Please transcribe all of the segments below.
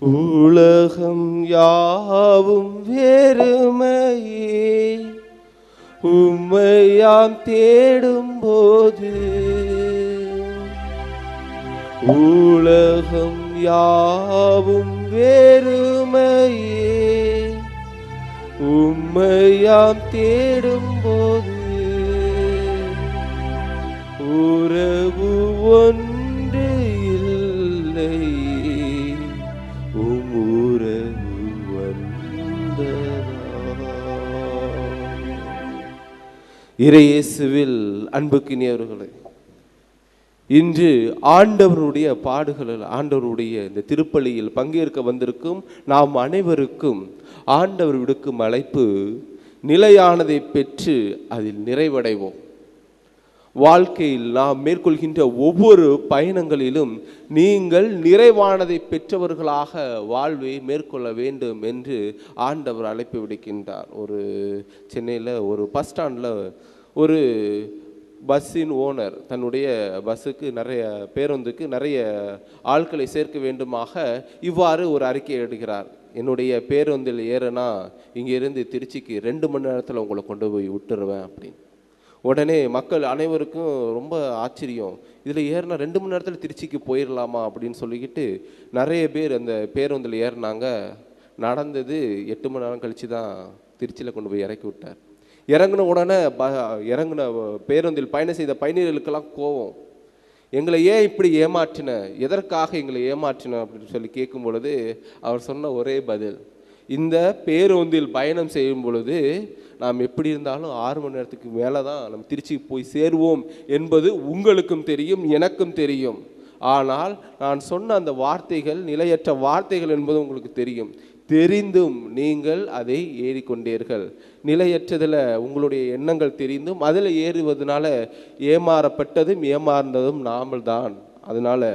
உலகம் யாவும் வெறுமையே. உம்மையாம் தேடும் போது உலகம் யாவும் வெறுமையே. உம்மையாம் தேடும் போது உறவு ஒன்று இறையேசுவில் அன்புக்கினியவர்களே இன்று ஆண்டவருடைய பாடுகளில் ஆண்டவருடைய இந்த திருப்பலியில் பங்கேற்க வந்திருக்கும் நாம் அனைவருக்கும் ஆண்டவர் விடுக்கும் அழைப்பு நிலையானதை பெற்று அதில் நிறைவடைவோம். வாழ்க்கையில் நாம் மேற்கொள்கின்ற ஒவ்வொரு பயணங்களிலும் நீங்கள் நிறைவானதை பெற்றவர்களாக வாழ்வை மேற்கொள்ள வேண்டும் என்று ஆண்டவர் அழைப்பு விடுக்கின்றார். ஒரு சென்னையில் ஒரு பஸ் ஸ்டாண்டில் ஒரு பஸ்ஸின் ஓனர் தன்னுடைய பஸ்ஸுக்கு நிறைய பேருந்துக்கு நிறைய ஆட்களை சேர்க்க வேண்டுமாக இவ்வாறு ஒரு அறிக்கை எடுக்கிறார் என்னுடைய பேருந்தில் ஏறனா இங்கேருந்து திருச்சிக்கு ரெண்டு மணி நேரத்தில் உங்களை கொண்டு போய் விட்டுருவேன் அப்படின்னு. உடனே மக்கள் அனைவருக்கும் ரொம்ப ஆச்சரியம். இதில் ஏறினா ரெண்டு மணி நேரத்தில் திருச்சிக்கு போயிடலாமா அப்படின்னு சொல்லிக்கிட்டு நிறைய பேர் அந்த பேருந்தில் ஏறினாங்க. நடந்தது எட்டு மணி நேரம் கழித்து தான் திருச்சியில் கொண்டு போய் இறக்கி விட்டார். இறங்கின உடனே ப இறங்கின பேருந்தில் பயணம் செய்த பயணிகளுக்கெல்லாம் கோவம். எங்களை ஏன் இப்படி ஏமாற்றின? எதற்காக எங்களை ஏமாற்றின? அப்படின்னு சொல்லி கேட்கும் பொழுது அவர் சொன்ன ஒரே பதில் இந்த பேருந்தில் பயணம் செய்யும் பொழுது நாம் எப்படி இருந்தாலும் ஆறு மணி நேரத்துக்கு மேலே தான் நம்ம திருச்சிக்கு போய் சேருவோம் என்பது உங்களுக்கும் தெரியும் எனக்கும் தெரியும். ஆனால் நான் சொன்ன அந்த வார்த்தைகள் நிலையற்ற வார்த்தைகள் என்பது உங்களுக்கு தெரியும். தெரிந்தும் நீங்கள் அதை ஏறிக்கொண்டீர்கள். நிலையற்றதில் உங்களுடைய எண்ணங்கள் தெரிந்தும் அதில் ஏறுவதனால ஏமாறப்பட்டதும் ஏமாந்ததும் நாமல் தான் அதனால்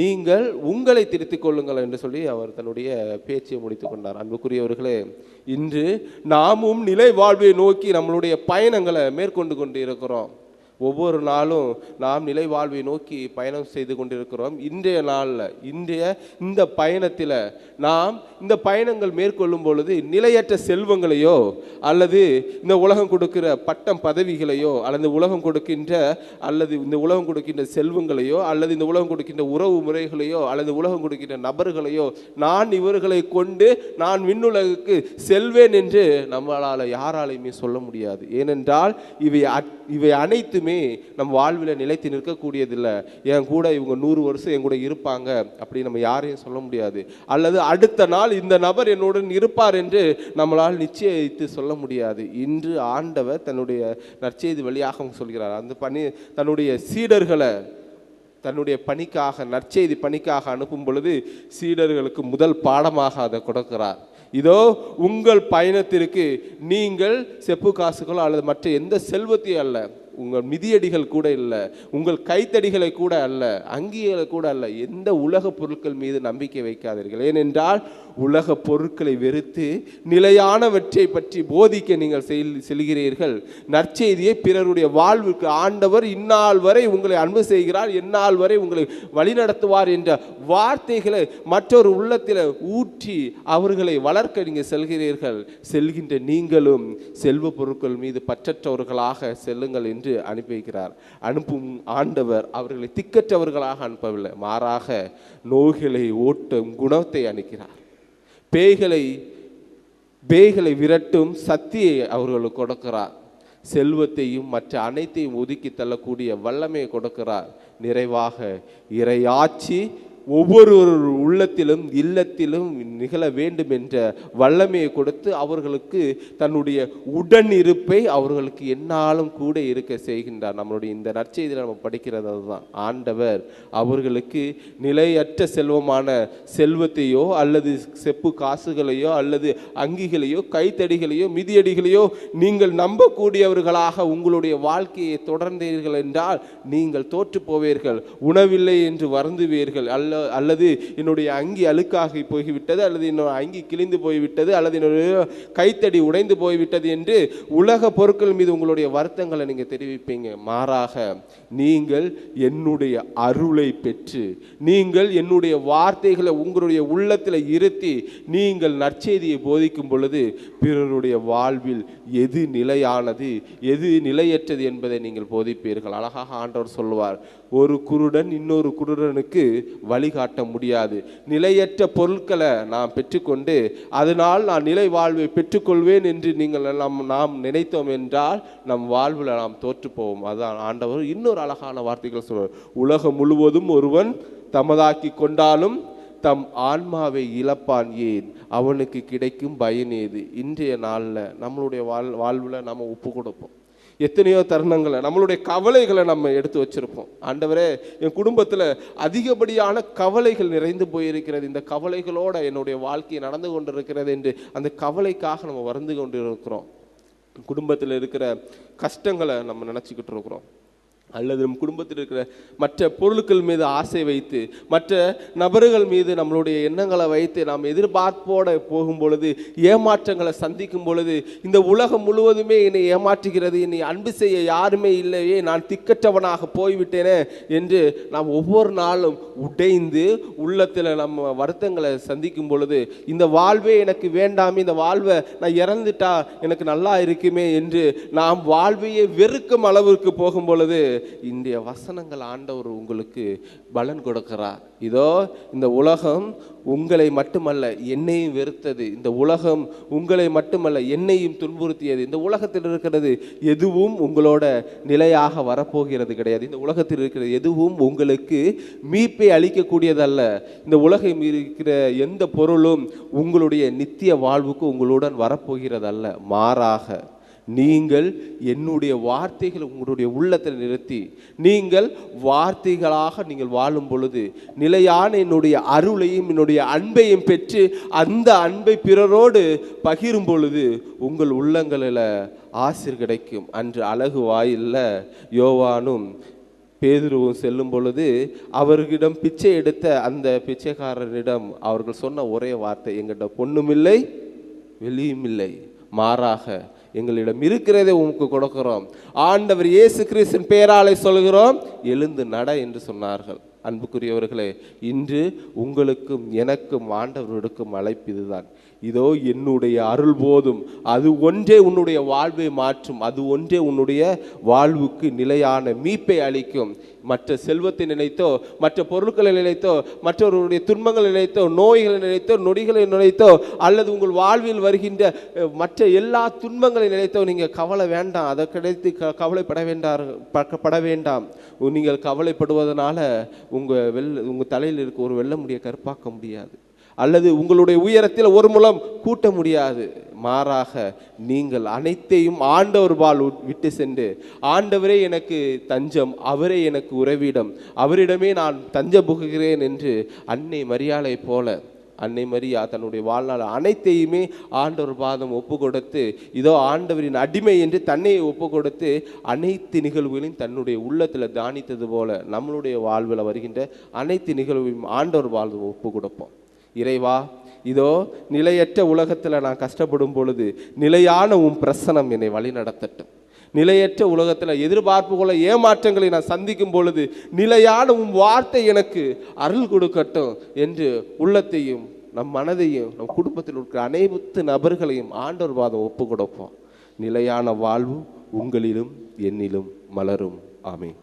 நீங்கள் உங்களை திருத்திக் கொள்ளுங்கள் என்று சொல்லி அவர் தன்னுடைய பேச்சை முடித்து கொண்டார். அன்புக்குரியவர்களே இன்று நாமும் நிலை வாழ்வை நோக்கி நம்மளுடைய பயணங்களை மேற்கொண்டு கொண்டு இருக்கிறோம் ஒவ்வொரு நாளும் நாம் நிலை வாழ்வை நோக்கி பயணம் செய்து கொண்டிருக்கிறோம். இன்றைய நாளில் இன்றைய இந்த பயணத்தில் நாம் இந்த பயணங்கள் மேற்கொள்ளும் பொழுது நிலையற்ற செல்வங்களையோ அல்லது இந்த உலகம் கொடுக்கிற பட்டம் பதவிகளையோ அல்லது உலகம் கொடுக்கின்ற அல்லது இந்த உலகம் கொடுக்கின்ற செல்வங்களையோ அல்லது இந்த உலகம் கொடுக்கின்ற உறவு முறைகளையோ அல்லது உலகம் கொடுக்கின்ற நபர்களையோ நான் இவர்களை கொண்டு நான் விண்ணுலகுக்கு செல்வேன் என்று நம்மளால் யாராலையுமே சொல்ல முடியாது. ஏனென்றால் இவை இவை அனைத்துமே நம் வாழ்வில் நிலைத்து நிற்கக்கூடியதில்லை. என் கூட இவங்க நூறு வருஷம் என் கூட இருப்பாங்க அப்படி நம்ம யாரையும் சொல்ல முடியாது. அல்லது அடுத்த நாள் இந்த நபர் என்னுடன் இருப்பார் என்று நம்மளால் நிச்சயித்து சொல்ல முடியாது. இன்று ஆண்டவர் தன்னுடைய நற்செய்தி வழியாக சொல்கிறார். அந்த பணி தன்னுடைய சீடர்களை தன்னுடைய பணிக்காக நற்செய்தி பணிக்காக அனுப்பும் பொழுது சீடர்களுக்கு முதல் பாடமாக அதை கொடுக்கிறார். இதோ உங்கள் பயணத்திற்கு நீங்கள் செப்பு காசுகளோ அல்லது மற்ற எந்த செல்வத்தையும் அல்ல உங்கள் மிதியடிகள் கூட இல்லை உங்கள் கைத்தடிகளை கூட அல்ல அங்கிகளை கூட அல்ல எந்த உலக பொருட்கள் மீது நம்பிக்கை வைக்காதீர்கள். ஏனென்றால் உலக பொருட்களை வெறுத்து நிலையானவற்றை பற்றி போதிக்க நீங்கள் செல்கிறீர்கள். நற்செய்தியை பிறருடைய வாழ்வுக்கு ஆண்டவர் இந்நாள் வரை உங்களை அன்பு செய்கிறார் இந்நாள் வரை உங்களை வழிநடத்துவார் என்ற வார்த்தைகளை மற்றொரு உள்ளத்தில் ஊற்றி அவர்களை வளர்க்க நீங்கள் செல்கிறீர்கள். செல்கின்ற நீங்களும் செல்வ பொருட்கள் மீது பற்றற்றவர்களாக செல்லுங்கள் என்று அனுப்பி வைக்கிறார். அனுப்பும் ஆண்டவர் அவர்களை திக்கற்றவர்களாக அனுப்பவில்லை மாறாக நோய்களை ஓட்டும் குணத்தை அனுக்கிறார். பேய்களை பேய்களை விரட்டும் சக்தியை அவர்களுக்கு கொடுக்கிறார். செல்வத்தையும் மற்ற அனைத்தையும் ஒதுக்கி தள்ளக்கூடிய வல்லமையை கொடுக்கிறார். நிறைவாக இறையாட்சி ஒவ்வொரு உள்ளத்திலும் இல்லத்திலும் நிகழ வேண்டும் என்ற வல்லமையை கொடுத்து அவர்களுக்கு தன்னுடைய உடன் இருப்பை அவர்களுக்கு என்னாலும் கூட இருக்க செய்கின்றார். நம்மளுடைய இந்த நற்செய்தியில் நம்ம படிக்கிறது அதுதான். ஆண்டவர் அவர்களுக்கு நிலையற்ற செல்வமான செல்வத்தையோ அல்லது செப்பு காசுகளையோ அல்லது அங்கிகளையோ கைத்தடிகளையோ மிதியடிகளையோ நீங்கள் நம்பக்கூடியவர்களாக உங்களுடைய வாழ்க்கையை தொடர்ந்தீர்கள் என்றால் நீங்கள் தோற்று போவீர்கள். உணவில்லை என்று வருந்துவீர்கள். அல்ல அல்ல அல்லது என்னுடைய அங்கி அழுக்காகி போய்விட்டது அல்லது என்னோட அங்கி கிழிந்து போய்விட்டது அல்லது என்னுடைய கைத்தடி உடைந்து போய்விட்டது என்று உலக பொருட்கள் மீது உங்களுடைய வருத்தங்களை நீங்கள் தெரிவிப்பீங்க. மாறாக நீங்கள் என்னுடைய அருளை பெற்று நீங்கள் என்னுடைய வார்த்தைகளை உங்களுடைய உள்ளத்தில் இருத்தி நீங்கள் நற்செய்தியை போதிக்கும் பொழுது பிறருடைய வாழ்வில் எது நிலையானது எது நிலையற்றது என்பதை நீங்கள் போதிப்பீர்கள். அழகாக ஆண்டவர் சொல்லுவார் ஒரு குருடன் இன்னொரு குருடனுக்கு வழிகாட்ட முடியாது. நிலையற்ற பொருட்களை நாம் பெற்றுக்கொண்டு அதனால் நான் நிலை வாழ்வை பெற்றுக்கொள்வேன் என்று நீங்கள் நாம் நாம் நினைத்தோம் என்றால் நம் வாழ்வில் நாம் தோற்று போவோம். ஆண்டவர் இன்னொரு அழகான வார்த்தைகள் சொல்வார் உலகம் முழுவதும் ஒருவன் தமதாக்கி கொண்டாலும் தம் ஆன்மாவை இழப்பான் ஏன்? அவனுக்கு கிடைக்கும் பயன் ஏது? இன்றைய நாளில் நம்மளுடைய வாழ் வாழ்வில் நம்ம ஒப்பு கொடுப்போம். எத்தனையோ தருணங்களை நம்மளுடைய கவலைகளை நம்ம எடுத்து வச்சிருப்போம். ஆண்டவரே என் குடும்பத்தில் அதிகப்படியான கவலைகள் நிறைந்து போயிருக்கிறது. இந்த கவலைகளோட என்னுடைய வாழ்க்கை நடந்து கொண்டிருக்கிறது என்று அந்த கவலைக்காக நம்ம வருந்து கொண்டு இருக்கிறோம் குடும்பத்தில் இருக்கிற கஷ்டங்களை நம்ம நினச்சிக்கிட்டு இருக்கிறோம். அல்லது நம் குடும்பத்தில் இருக்கிற மற்ற பொருட்கள் மீது ஆசை வைத்து மற்ற நபர்கள் மீது நம்மளுடைய எண்ணங்களை வைத்து நாம் எதிர்பார்ப்போட போகும் பொழுது ஏமாற்றங்களை சந்திக்கும் பொழுது இந்த உலகம் முழுவதுமே என்னை ஏமாற்றுகிறது என்னை அன்பு செய்ய யாருமே இல்லையே நான் திக்கற்றவனாக போய்விட்டேனே என்று நாம் ஒவ்வொரு நாளும் உடைந்து உள்ளத்தில் நம்ம வருத்தங்களை சந்திக்கும் பொழுது இந்த வாழ்வே எனக்கு வேண்டாம் இந்த வாழ்வை நான் இறந்துட்டா எனக்கு நல்லா இருக்குமே என்று நாம் வாழ்வையே வெறுக்கும் அளவிற்கு போகும் பொழுது இந்த வசனங்கள் ஆண்டவர் உங்களுக்கு பலன் கொடுக்கிறார். இதோ இந்த உலகம் உங்களை மட்டுமல்ல என்னையும் வெறுத்தது. இந்த உலகம் உங்களை மட்டுமல்ல என்னையும் துன்புறுத்தியது. இந்த உலகத்தில் இருக்கிறது எதுவும் உங்களோட நிலையாக வரப்போகிறது கிடையாது. இந்த உலகத்தில் இருக்கிறது எதுவும் உங்களுக்கு மீட்பை அளிக்கக்கூடியதல்ல. இந்த உலகம் இருக்கிற எந்த பொருளும் உங்களுடைய நித்திய வாழ்வுக்கு உங்களுடன் வரப்போகிறதல்ல. மாறாக நீங்கள் என்னுடைய வார்த்தைகளை உங்களுடைய உள்ளத்தில் நிறுத்தி நீங்கள் வார்த்தைகளாக நீங்கள் வாழும் பொழுது நிலையான என்னுடைய அருளையும் என்னுடைய அன்பையும் பெற்று அந்த அன்பை பிறரோடு பகிரும் பொழுது உங்கள் உள்ளங்களில் ஆசிர் கிடைக்கும். அன்று அழகு வாயில்ல யோவானும் பேதுருவும் செல்லும் பொழுது அவர்களிடம் பிச்சை எடுத்த அந்த பிச்சைக்காரனிடம் அவர்கள் சொன்ன ஒரே வார்த்தை எங்கிட்ட பொண்ணும் இல்லை வெளியும் இல்லை மாறாக எங்களிடம் இருக்கிறதை உமக்கு கொடுக்கிறோம். ஆண்டவர் இயேசு கிறிஸ்தின் பேராலை சொல்கிறோம். எழுந்து நட என்று சொன்னார்கள். அன்புக்குரியவர்களே இன்று உங்களுக்கும் எனக்கும் ஆண்டவர் அழைப்பு இதுதான். இதோ என்னுடைய அருள் போதும். அது ஒன்றே உன்னுடைய வாழ்வை மாற்றும். அது ஒன்றே உன்னுடைய வாழ்வுக்கு நிலையான மீட்பை அளிக்கும். மற்ற செல்வத்தை நினைத்தோ மற்ற பொருட்களை நினைத்தோ மற்றவர்களுடைய துன்பங்களை நினைத்தோ நோய்களை நினைத்தோ நொடிகளை நினைத்தோ அல்லது உங்கள் வாழ்வில் வருகின்ற மற்ற எல்லா துன்பங்களை நினைத்தோ நீங்கள் கவலை வேண்டாம். அதை கிடைத்து க கவலைப்பட வேண்டாம் பட வேண்டாம். நீங்கள் கவலைப்படுவதனால உங்கள் வெள்ள உங்கள் தலையில் இருக்க ஒரு வெள்ள முடிய கற்பாக்க முடியாது. அல்லது உங்களுடைய உயரத்தில் ஒரு முலம் கூட்ட முடியாது. மாறாக நீங்கள் அனைத்தையும் ஆண்டவர் பால் உட்- விட்டு சென்று ஆண்டவரே எனக்கு தஞ்சம் அவரே எனக்கு உறவிடம் அவரிடமே நான் தஞ்சம் புகுகிறேன் என்று அன்னை மரியாதை போல அன்னை மரியா தன்னுடைய வாழ்நாள் அனைத்தையுமே ஆண்டவர் பாதம் ஒப்பு கொடுத்து இதோ ஆண்டவரின் அடிமை என்று தன்னை ஒப்பு கொடுத்து அனைத்து நிகழ்வுகளையும் தன்னுடைய உள்ளத்தில் தானித்தது போல நம்மளுடைய வாழ்வில் வருகின்ற அனைத்து நிகழ்வையும் ஆண்டவர் பாதம் ஒப்பு கொடுப்போம் இறைவா இதோ நிலையற்ற உலகத்தில் நான் கஷ்டப்படும் பொழுது நிலையான உன் பிரசனம் என்னை வழி நடத்தட்டும் நிலையற்ற உலகத்தில் எதிர்பார்ப்புகளை ஏமாற்றங்களை நான் சந்திக்கும் பொழுது நிலையான உன் வார்த்தை எனக்கு அருள் கொடுக்கட்டும் என்று உள்ளத்தையும் நம் மனதையும் நம் குடும்பத்தில் இருக்கிற அனைத்து நபர்களையும் ஆண்டவர் வாதம் ஒப்பு கொடுப்போம் நிலையான வாழ்வு உங்களிலும் என்னிலும் மலரும். ஆமீன்.